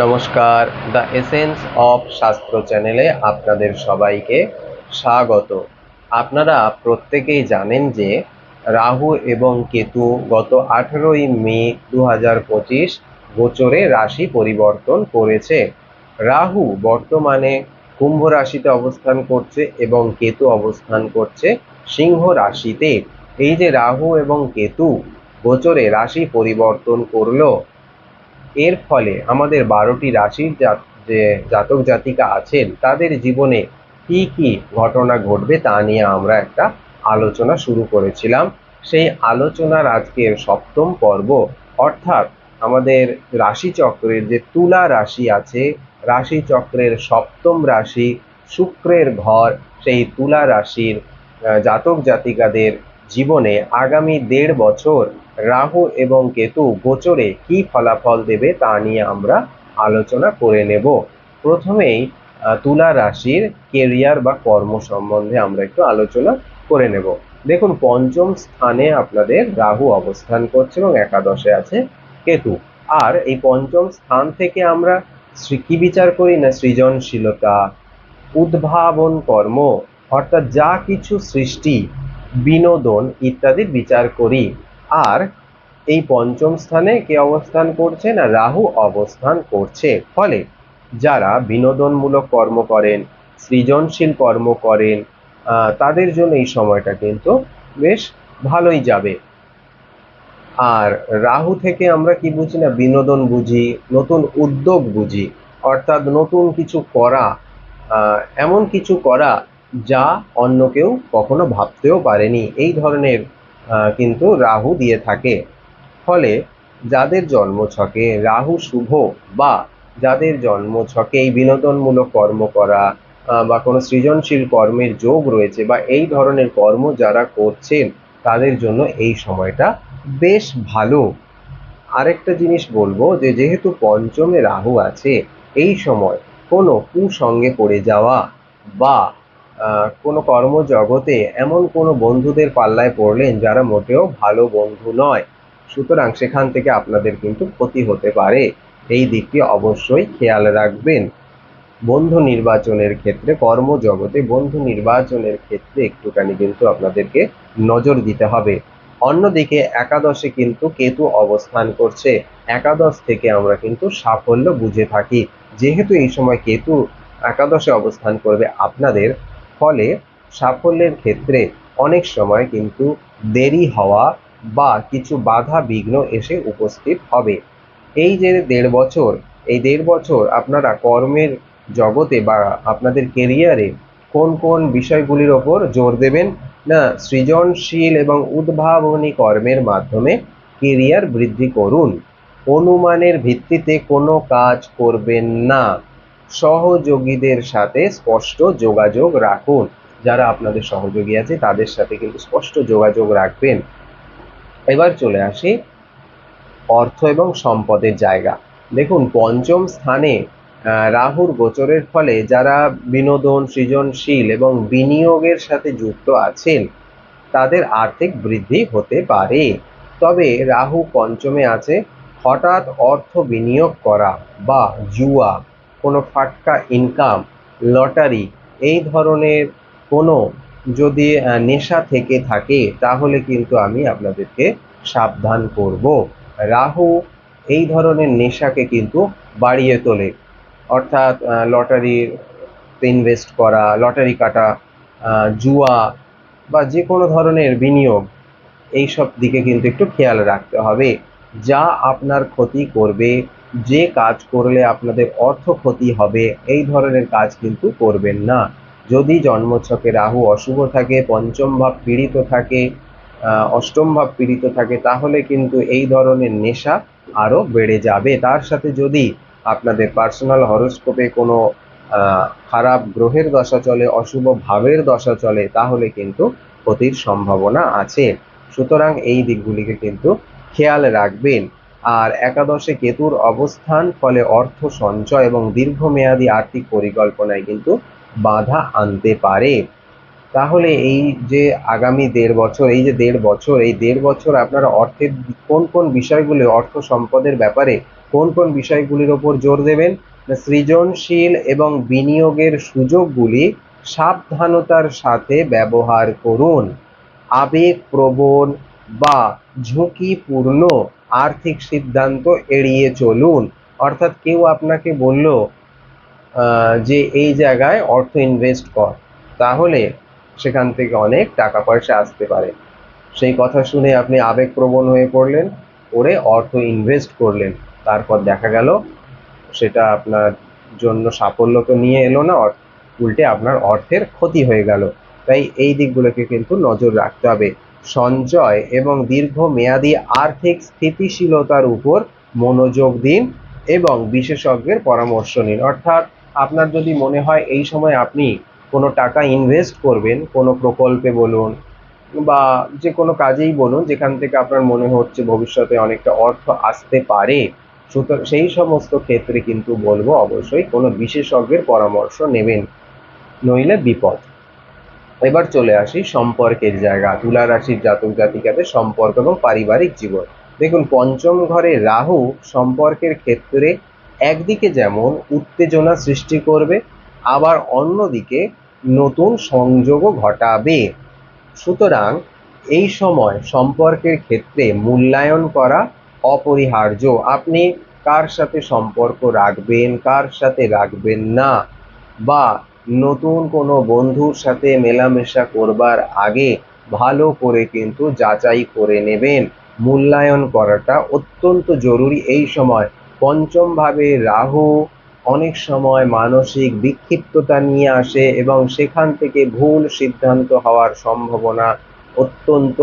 নমস্কার। The essence of শাস্ত্র চ্যানেলে আপনাদের সবাইকে স্বাগত। আপনারা প্রত্যেকেই জানেন যে রাহু এবং কেতু গত আঠেরোই মে দু পঁচিশ গোচরে রাশি পরিবর্তন করেছে। রাহু বর্তমানে কুম্ভ রাশিতে অবস্থান করছে এবং কেতু অবস্থান করছে সিংহ রাশিতে। এই যে রাহু এবং কেতু গোচরে রাশি পরিবর্তন করল এর ফলে আমাদের বারোটি রাশির যে জাতক জাতিকা আছেন, তাদের জীবনে কি কি ঘটনা ঘটবে তা নিয়ে আমরা একটা আলোচনা শুরু করেছিলাম। সেই আলোচনার আজকের সপ্তম পর্ব, অর্থাৎ আমাদের রাশিচক্রের যে তুলা রাশি আছে, রাশিচক্রের সপ্তম রাশি, শুক্রের ঘর, সেই তুলা রাশির জাতক জাতিকাদের জীবনে আগামী দেড় বছর রাহু এবং কেতু গোচরে কি ফলাফল দেবে তা নিয়ে আমরা আলোচনা করে নেব। প্রথমেই তুলা রাশির কেরিয়ার বা কর্ম সম্বন্ধে আমরা একটু আলোচনা করে নেব। দেখুন, পঞ্চম স্থানে আপনাদের রাহু অবস্থান করছে এবং একাদশে আছে কেতু। আর এই পঞ্চম স্থান থেকে আমরা কি বিচার করি না সৃজনশীলতা, উদ্ভাবন কর্ম, অর্থাৎ যা কিছু সৃষ্টি বিনোদন ইত্যাদির বিচার করি। আর এই পঞ্চম স্থানে কে অবস্থান করছে না রাহু অবস্থান করছে? ফলে যারা বিনোদনমূলক কর্ম করেন, সৃজনশীল কর্ম করেন তাদের জন্য এই সময়টা কিন্তু বেশ ভালোই যাবে। আর রাহু থেকে আমরা কি বুঝি না, বিনোদন বুঝি, নতুন উদ্যোগ বুঝি, অর্থাৎ নতুন কিছু করা এমন কিছু করা যা অন্য কেউ কখনো ভাবতেও পারেনি। এই ধরনের কিন্তু রাহু দিয়ে থাকে। ফলে যাদের জন্ম ছকে রাহু শুভ বা যাদের জন্ম ছকে এই বিনোদনমূলক কর্ম করা বা কোনো সৃজনশীল কর্মের যোগ রয়েছে বা এই ধরনের কর্ম যারা করছেন তাদের জন্য এই সময়টা বেশ ভালো। আরেকটা জিনিস বলব যে, যেহেতু পঞ্চমে রাহু আছে, এই সময় কোনো কুসঙ্গে পড়ে যাওয়া বা কোনো কর্মজগতে এমন কোনো বন্ধুদের পাল্লায় পড়লেন যারা মোটেও ভালো বন্ধু নয়। সুতরাং সেখান থেকে আপনাদের কিন্তু ক্ষতি হতে পারে। এই দিকটি অবশ্যই খেয়াল রাখবেন। বন্ধু নির্বাচনের ক্ষেত্রে, কর্মজগতে বন্ধু নির্বাচনের ক্ষেত্রে একটুখানি কিন্তু আপনাদেরকে নজর দিতে হবে। অন্যদিকে একাদশে কিন্তু কেতু অবস্থান করছে। একাদশ থেকে আমরা কিন্তু সাফল্য বুঝে থাকি। যেহেতু এই সময় কেতু একাদশে অবস্থান করবে আপনাদের ফলে সাফল্যের ক্ষেত্রে অনেক সময় কিন্তু দেরি হওয়া বা কিছু বাধা বিঘ্ন এসে উপস্থিত হবে। এই যে দেড় বছর, এই দেড় বছর আপনারা কর্মের জগতে বা আপনাদের কেরিয়ারে কোন কোন বিষয়গুলির ওপর জোর দেবেন? না, সৃজনশীল এবং উদ্ভাবনী কর্মের মাধ্যমে কেরিয়ার বৃদ্ধি করুন। অনুমানের ভিত্তিতে কোনো কাজ করবেন না। সহযোগীদের সাথে স্পষ্ট যোগাযোগ রাখুন। যারা আপনাদের সহযোগী আছে, তাদের সাথে কিন্তু স্পষ্ট যোগাযোগ রাখবেন। এবার চলে আসি অর্থ এবং সম্পদের জায়গা। দেখুন, পঞ্চম স্থানে রাহুর গোচরের ফলে যারা বিনোদন, সৃজনশীল এবং বিনিয়োগের সাথে যুক্ত আছেন, তাদের আর্থিক বৃদ্ধি হতে পারে। তবে রাহু পঞ্চমে আছে, হঠাৎ অর্থ বিনিয়োগ করা বা জুয়া। কোনো ফাটকা ইনকাম লটারি এই ধরনের কোনো যদি নেশা থেকে থাকে, তাহলে কিন্তু আমি আপনাদেরকে সাবধান করব। রাহু এই ধরনের নেশাকে কিন্তু বাড়িয়ে তোলে। অর্থাৎ লটারির ইনভেস্ট করা লটারি কাটা জুয়া বা যে কোনো ধরনের বিনিয়োগ এই সব দিকে কিন্তু একটু খেয়াল রাখতে হবে। যা আপনার ক্ষতি করবে যে কাজ করলে আপনাদের অর্থ ক্ষতি হবে, এই ধরনের কাজ কিন্তু করবেন না। যদি জন্মছকে রাহু অশুভ থাকে, পঞ্চম ভাব পীড়িত থাকে অষ্টম ভাব পীড়িত থাকে, তাহলে কিন্তু এই ধরনের নেশা আরও বেড়ে যাবে। তার সাথে যদি আপনাদের পার্সোনাল হরোস্কোপে কোনো খারাপ গ্রহের দশা চলে, অশুভ ভাবের দশা চলে, তাহলে কিন্তু ক্ষতির সম্ভাবনা আছে। সুতরাং এই দিকগুলিকে কিন্তু খেয়াল রাখবেন। আর একাদশে কেতুর অবস্থান, ফলে অর্থ সঞ্চয় এবং দীর্ঘমেয়াদী আর্থিক পরিকল্পনায় কিন্তু বাধা আনতে পারে। তাহলে এই যে আগামী দেড় বছর, এই যে দেড় বছর, এই দেড় বছর আপনারা অর্থের কোন কোন বিষয়গুলো, অর্থ সম্পদের ব্যাপারে কোন কোন বিষয়গুলির ওপর জোর দেবেন? সৃজনশীল এবং বিনিয়োগের সুযোগগুলি সাবধানতার সাথে ব্যবহার করুন। আবেগপ্রবণ বা ঝুঁকিপূর্ণ আর্থিক সিদ্ধান্ত এড়িয়ে চলুন। অর্থাৎ কেউ আপনাকে বলল যে এই জায়গায় অর্থ ইনভেস্ট কর, তাহলে সেখান থেকে অনেক টাকা পয়সা আসতে পারে। সেই কথা শুনে আপনি আবেগপ্রবণ হয়ে পড়লেন করে অর্থ ইনভেস্ট করলেন। তারপর দেখা গেল, সেটা আপনার জন্য সাফল্য তো নিয়ে এলো না উল্টে আপনার অর্থের ক্ষতি হয়ে গেল। তাই এই দিকগুলোকে কিন্তু নজর রাখতে হবে। সঞ্চয় এবং দীর্ঘমেয়াদী আর্থিক স্থিতিশীলতার উপর মনোযোগ দিন এবং বিশেষজ্ঞের পরামর্শ নিন। অর্থাৎ আপনার যদি মনে হয় এই সময় আপনি কোনো টাকা ইনভেস্ট করবেন, কোনো প্রকল্পে বলুন বা যে কোনো কাজেই বলুন, যেখান থেকে আপনার মনে হচ্ছে ভবিষ্যতে অনেকটা অর্থ আসতে পারে, সুতরাং সেই সমস্ত ক্ষেত্রে কিন্তু বলব অবশ্যই কোনো বিশেষজ্ঞের পরামর্শ নেবেন, নইলে বিপদ। এবার চলে আসি সম্পর্কের জায়গা। তুলা রাশির জাতক জাতিকাদের সম্পর্ক এবং পারিবারিক জীবন। দেখুন, পঞ্চম ঘরে রাহু সম্পর্কের ক্ষেত্রে একদিকে যেমন উত্তেজনা সৃষ্টি করবে, আবার অন্যদিকে নতুন সংযোগও ঘটাবে। সুতরাং এই সময় সম্পর্কের ক্ষেত্রে মূল্যায়ন করা অপরিহার্য। আপনি কার সাথে সম্পর্ক রাখবেন, কার সাথে রাখবেন না, বা নতুন কোনো বন্ধুর সাথে মেলামেশা করবার আগে ভালো করে কিন্তু যাচাই করে নেবেন। মূল্যায়ন করাটা অত্যন্ত জরুরি। এই সময় পঞ্চম ভাবে রাহু অনেক সময় মানসিক বিক্ষিপ্ততা নিয়ে আসে এবং সেখান থেকে ভুল সিদ্ধান্ত হওয়ার সম্ভাবনা অত্যন্ত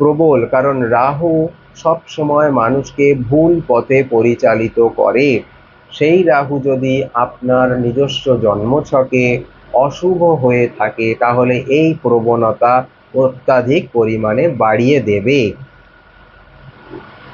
প্রবল। কারণ রাহু সব সময় মানুষকে ভুল পথে পরিচালিত করে। সেই রাহু যদি আপনার নিজস্ব জন্মছকে অশুভ হয়ে থাকে, তাহলে এই প্রবণতা অত্যাধিক পরিমাণে বাড়িয়ে দেবে।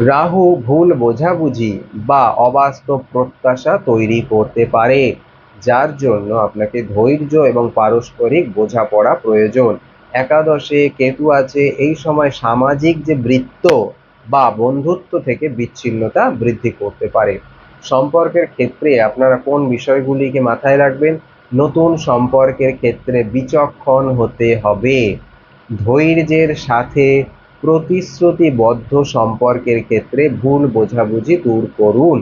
রাহু ভুল বোঝাবুঝি বা অবাস্তব প্রত্যাশা তৈরি করতে পারে, যার জন্য আপনাকে ধৈর্য এবং পারস্পরিক বোঝাপড়া প্রয়োজন। একাদশে কেতু আছে, এই সময় সামাজিক যে বৃত্ত বা বন্ধুত্ব থেকে বিচ্ছিন্নতা বৃদ্ধি করতে পারে। সম্পর্কের ক্ষেত্রে আপনারা কোন বিষয়গুলিকে মাথায় রাখবেন? নতুন সম্পর্কের ক্ষেত্রে বিচক্ষণ হতে হবে। ধৈর্যের সাথে প্রতিশ্রুতিবদ্ধ সম্পর্কের ক্ষেত্রে ভুল বোঝাবুঝি দূর করুন।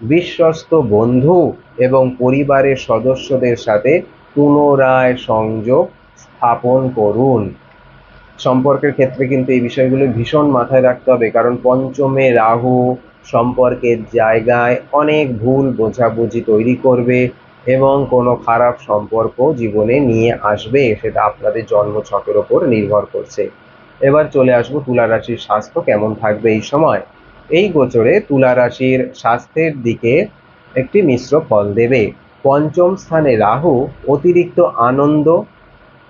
বিশ্বস্ত বন্ধু এবং পরিবারের সদস্যদের সাথে পুনরায় সংযোগ স্থাপন করুন। সম্পর্কের ক্ষেত্রে কিন্তু এই বিষয়গুলো ভীষণ মাথায় রাখতে হবে, কারণ পঞ্চমে রাহু সম্পর্কের জায়গায় অনেক ভুল বোঝাবুঝি তৈরি করবে এবং কোনো খারাপ সম্পর্ক জীবনে নিয়ে আসবে, সেটা আপনাদের জন্ম জন্মছকের ওপর নির্ভর করছে। এবার চলে আসব তুলা রাশির স্বাস্থ্য কেমন থাকবে এই সময়। এই গোচরে তুলা রাশির স্বাস্থ্যের দিকে একটি মিশ্র ফল দেবে। পঞ্চম স্থানে রাহু, অতিরিক্ত আনন্দ,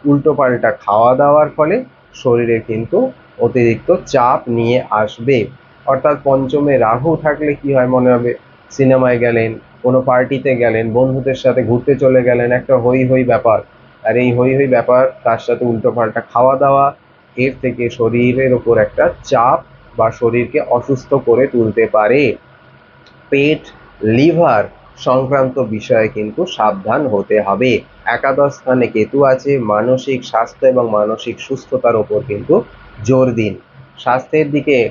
উল্টোপাল্টা খাওয়া দাওয়ার ফলে শরীরে কিন্তু অতিরিক্ত চাপ নিয়ে আসবে। অর্থাৎ পঞ্চমে রাহু থাকলে কি হয় মনে হবে? সিনেমায় গেলেন, কোনো পার্টিতে গেলেন, বন্ধুদের সাথে ঘুরতে চলে গেলেন, একটা হই হই ব্যাপার। আর এই হই হই ব্যাপার, তার সাথে উল্টোপাল্টা খাওয়া দাওয়া এর থেকে শরীরের ওপর একটা চাপ বা শরীরকে অসুস্থ করে তুলতে পারে। পেট, লিভার সংক্রান্ত বিষয়ে কিন্তু সাবধান হতে হবে। একাদশ স্থানে কেতু আছে, মানসিক স্বাস্থ্য এবং মানসিক সুস্থতার ওপর কিন্তু জোর দিন। স্বাস্থ্যের দিকে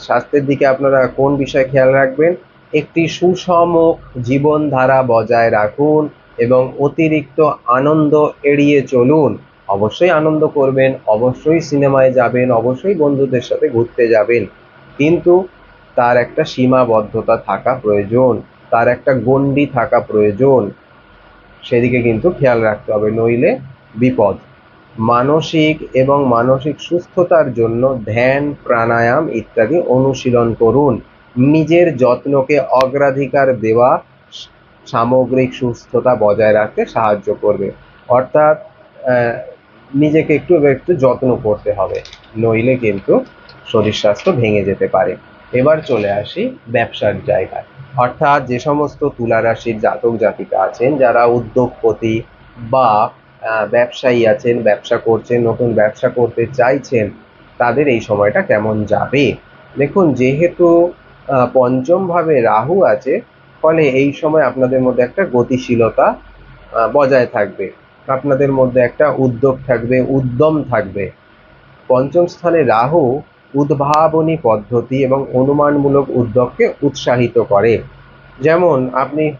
স্বাস্থ্যের দিকে আপনারা কোন বিষয়ে খেয়াল রাখবেন? একটি সুষম জীবনধারা বজায় রাখুন এবং অতিরিক্ত আনন্দ এড়িয়ে চলুন। অবশ্যই আনন্দ করবেন, অবশ্যই সিনেমায় যাবেন, অবশ্যই বন্ধুদের সাথে ঘুরতে যাবেন। কিন্তু তার একটা সীমাবদ্ধতা থাকা প্রয়োজন, তার একটা গণ্ডি থাকা প্রয়োজন। সেদিকে কিন্তু খেয়াল রাখতে হবে, নইলে বিপদ। মানসিক এবং মানসিক সুস্থতার জন্য ধ্যান, প্রাণায়াম ইত্যাদি অনুশীলন করুন। নিজের যত্নকে অগ্রাধিকার দেওয়া সামগ্রিক সুস্থতা বজায় রাখতে সাহায্য করবে। অর্থাৎ নিজেকে একটু একটু যত্ন করতে হবে, নইলে কিন্তু শরীর স্বাস্থ্য ভেঙে যেতে পারে। এবার চলে আসি ব্যবসার জায়গায়। অর্থাৎ যে সমস্ত তুলা রাশির জাতক জাতিকা আছেন, যারা উদ্যোগপতি বা ব্যবসায়ী আছেন ব্যবসা করছেন নতুন ব্যবসা করতে চাইছেন তাদের এই সময়টা কেমন যাবে? দেখুন যেহেতু আহ, পঞ্চম ভাবে রাহু আছে ফলে এই সময় আপনাদের মধ্যে একটা গতিশীলতা বজায় থাকবে। আপনাদের মধ্যে একটা উদ্যোগ থাকবে উদ্যম থাকবে। পঞ্চম স্থানে রাহু উদ্ভাবনী পদ্ধতি এবং অনুমানমূলক উদ্যোগকে উৎসাহিত করে। যেমন আপনি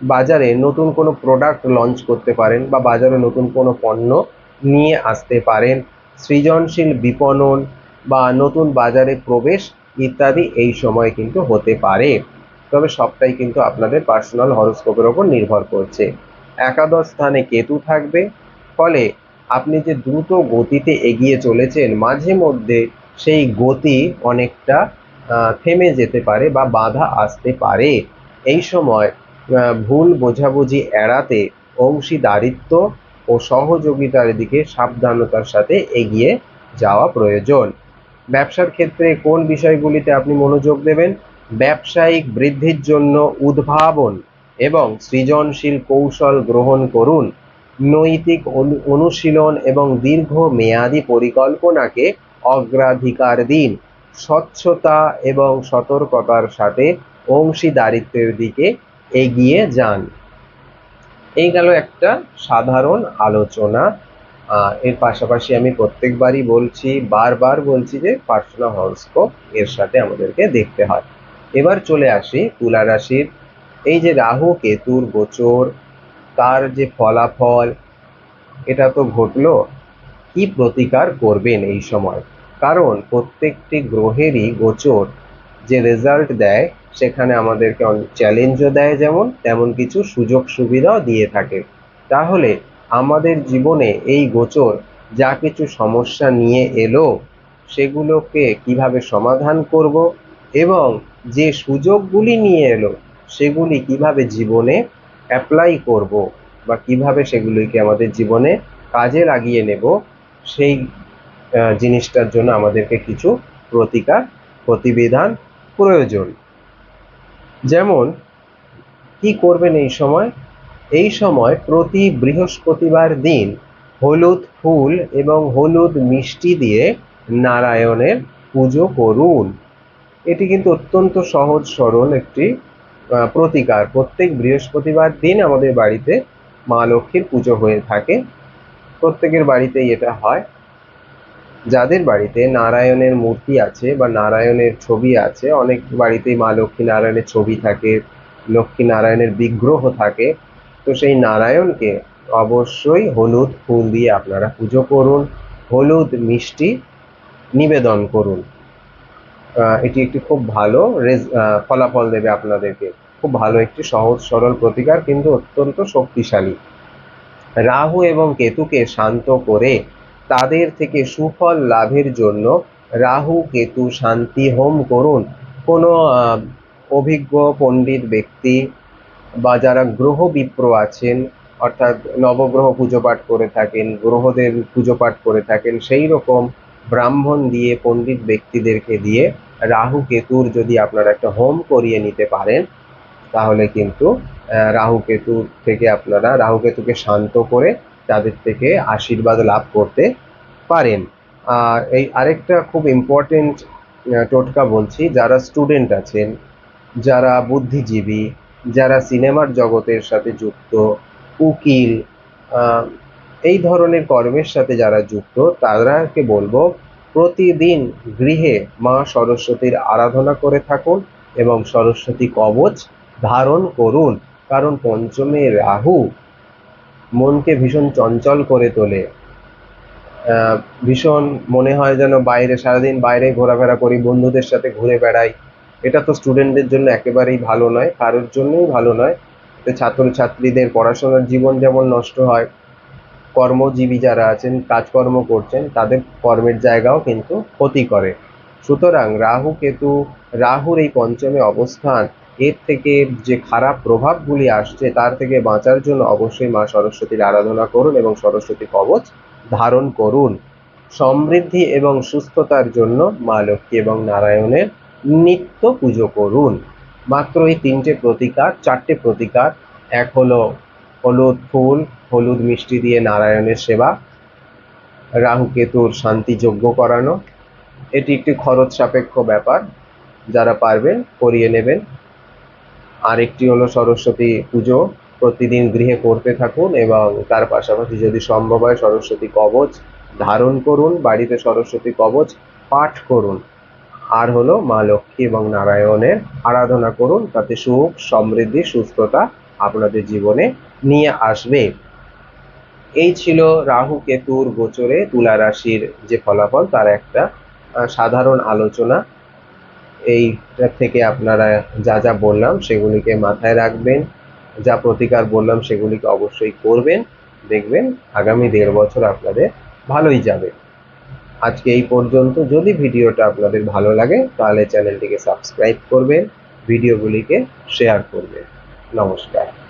বাজারে নতুন কোনো প্রোডাক্ট লঞ্চ করতে পারেন বা বাজারে নতুন কোনো পণ্য নিয়ে আসতে পারেন, সৃজনশীল বিপণন বা নতুন বাজারে প্রবেশ ইত্যাদি এই সময় কিন্তু হতে পারে। তবে সবটাই কিন্তু আপনাদের পার্সোনাল হরস্কোপের ওপর নির্ভর করছে। একাদশ স্থানে কেতু থাকবে, ফলে আপনি যে দ্রুত গতিতে এগিয়ে চলেছেন, মাঝে মধ্যে সেই গতি অনেকটা থেমে যেতে পারে বা বাধা আসতে পারে। এই সময় ভুল বোঝাবুঝি এড়াতে অংশীদারিত্ব ও সহযোগিতার দিকে সাবধানতার সাথে এগিয়ে যাওয়া প্রয়োজন। ব্যবসার ক্ষেত্রে কোন বিষয়গুলিতে আপনি মনোযোগ দেবেন? ব্যবসায়িক বৃদ্ধির জন্য উদ্ভাবন এবং সৃজনশীল কৌশল গ্রহণ করুন। নৈতিক অনু- অনুশীলন এবং দীর্ঘমেয়াদী পরিকল্পনাকে অগ্রাধিকার দিন। স্বচ্ছতা এবং সতর্কতার সাথে অংশীদারিত্বের দিকে এগিয়ে যান। এই গেল একটা সাধারণ আলোচনা। এর পাশাপাশি আমি প্রত্যেকবারই বলছি, বারবার বলছি যে পার্সোনাল হরস্কোপ এর সাথে আমাদেরকে দেখতে হয়। এবার চলে আসি তুলা রাশির। এই যে রাহু কেতুর গোচর, তার যে ফলাফল, এটা তো ঘটলো। কি প্রতিকার করবেন এই সময়? কারণ প্রত্যেকটি গ্রহেরই গোচর যে রেজাল্ট দেয় সেখানে আমাদেরকে অনেক চ্যালেঞ্জও দেয় যেমন, তেমন কিছু সুযোগ সুবিধাও দিয়ে থাকে। তাহলে আমাদের জীবনে এই গোচর, যা কিছু সমস্যা নিয়ে এলো, সেগুলোকে কীভাবে সমাধান করব এবং যে সুযোগগুলি নিয়ে এলো, সেগুলি কীভাবে জীবনে অ্যাপ্লাই করব বা কীভাবে সেগুলিকে আমাদের জীবনে কাজে লাগিয়ে নেব, সেই জিনিসটার জন্য আমাদেরকে কিছু প্রতিকার, প্রতিবিধান প্রয়োজন। যেমন, কি করবেন এই সময়? এই সময় প্রতি বৃহস্পতিবার দিন হলুদ ফুল এবং হলুদ মিষ্টি দিয়ে নারায়ণের পুজো করুন। এটি কিন্তু অত্যন্ত সহজ, সরল একটি প্রতিকার। প্রত্যেক বৃহস্পতিবার দিন আমাদের বাড়িতে মা লক্ষ্মীর পুজো হয়ে থাকে। প্রত্যেকের বাড়িতেই এটা হয়। যাদের বাড়িতে নারায়ণের মূর্তি আছে বা নারায়ণের ছবি আছে, অনেক বাড়িতেই মা লক্ষ্মী নারায়ণের ছবি থাকে লক্ষ্মী নারায়ণের বিগ্রহ থাকে, তো সেই নারায়ণকে অবশ্যই হলুদ ফুল দিয়ে আপনারা পুজো করুন, হলুদ মিষ্টি নিবেদন করুন। এটি একটি খুব ভালো ফলাফল দেবে আপনাদেরকে। খুব ভালো একটি সহজ, সরল প্রতিকার, কিন্তু অত্যন্ত শক্তিশালী। রাহু এবং কেতুকে শান্ত করে তাদের থেকে সুফল লাভের জন্য রাহু, কেতু, শান্তি, হোম করুন। কোনো অভিজ্ঞ পণ্ডিত ব্যক্তি বা যারা গ্রহ বিপ্র আছেন, অর্থাৎ নবগ্রহ পুজো পাঠ করে থাকেন, গ্রহদের পুজো পাঠ করে থাকেন, সেই রকম ব্রাহ্মণ দিয়ে, পণ্ডিত ব্যক্তিদেরকে দিয়ে রাহু, কেতুর যদি আপনারা একটা হোম করিয়ে নিতে পারেন, তাহলে কিন্তু রাহু, কেতু থেকে আপনারা, রাহু, কেতুকে শান্ত করে তাদের থেকে আশীর্বাদ লাভ করতে পারেন। আর এই আরেকটা খুব ইম্পর্টেন্ট টোটকা বলছি, যারা স্টুডেন্ট আছেন, যারা বুদ্ধিজীবী, যারা সিনেমার জগতের সাথে যুক্ত, উকিল এই ধরনের কর্মের সাথে যারা যুক্ত, তাদেরকে বলব প্রতিদিন গৃহে মা সরস্বতীর আরাধনা করে থাকুন এবং সরস্বতী কবচ ধারণ করুন। কারণ পঞ্চমে রাহু মনকে ভীষণ চঞ্চল করে তোলে। ভীষণ মনে হয় যেন বাইরে, সারাদিন বাইরে ঘোরাফেরা করি, বন্ধুদের সাথে ঘুরে বেড়াই। এটা তো স্টুডেন্টদের জন্য একেবারেই ভালো নয়, কারোর জন্যই ভালো নয়। এতে ছাত্রছাত্রীদের পড়াশোনার জীবন যেমন নষ্ট হয়, কর্মজীবী যারা আছেন, কাজকর্ম করছেন, তাদের কর্মের জায়গাও কিন্তু ক্ষতি করে। সুতরাং রাহু কেতু, রাহুর এই পঞ্চমে অবস্থান এর থেকে যে খারাপ প্রভাবগুলি আসছে, তার থেকে বাঁচার জন্য অবশ্যই মা সরস্বতীর আরাধনা করুন এবং সরস্বতী কবচ ধারণ করুন। সমৃদ্ধি এবং সুস্থতার জন্য মা লক্ষ্মী এবং নারায়ণের নিত্য পুজো করুন। মাত্র এই তিনটে প্রতিকার, চারটে প্রতিকার, এক হলো হলুদ ফুল, হলুদ মিষ্টি দিয়ে নারায়ণের সেবা রাহু কেতুর শান্তি যজ্ঞ করানো। এটি একটি খরচ সাপেক্ষ ব্যাপার, যারা পারবেন করিয়ে নেবেন। আরেকটি হলো সরস্বতী পুজো। প্রতিদিন গৃহে করতে থাকুন এবং তার পাশাপাশি যদি সম্ভব হয় সরস্বতী কবচ ধারণ করুন, বাড়িতে সরস্বতী কবচ পাঠ করুন। আর হলো মা লক্ষ্মী এবং নারায়ণের আরাধনা করুন, তাতে সুখ, সমৃদ্ধি, সুস্থতা আপনাদের জীবনে নিয়ে আসবে। এই ছিল রাহু কেতুর গোচরে তুলা রাশির যে ফলাফল, তার একটা সাধারণ আলোচনা। এইটা থেকে আপনারা যা যা বললাম সেগুলিকে মাথায় রাখবেন। যা প্রতিকার বললাম সেগুলিকে অবশ্যই করবেন। দেখবেন আগামী দেড় বছর আপনাদের ভালোই যাবে। আজকে এই পর্যন্ত। যদি ভিডিওটা আপনাদের ভালো লাগে তাহলে চ্যানেলটিকে সাবস্ক্রাইব করবেন, ভিডিওগুলিকে শেয়ার করবেন। নমস্কার।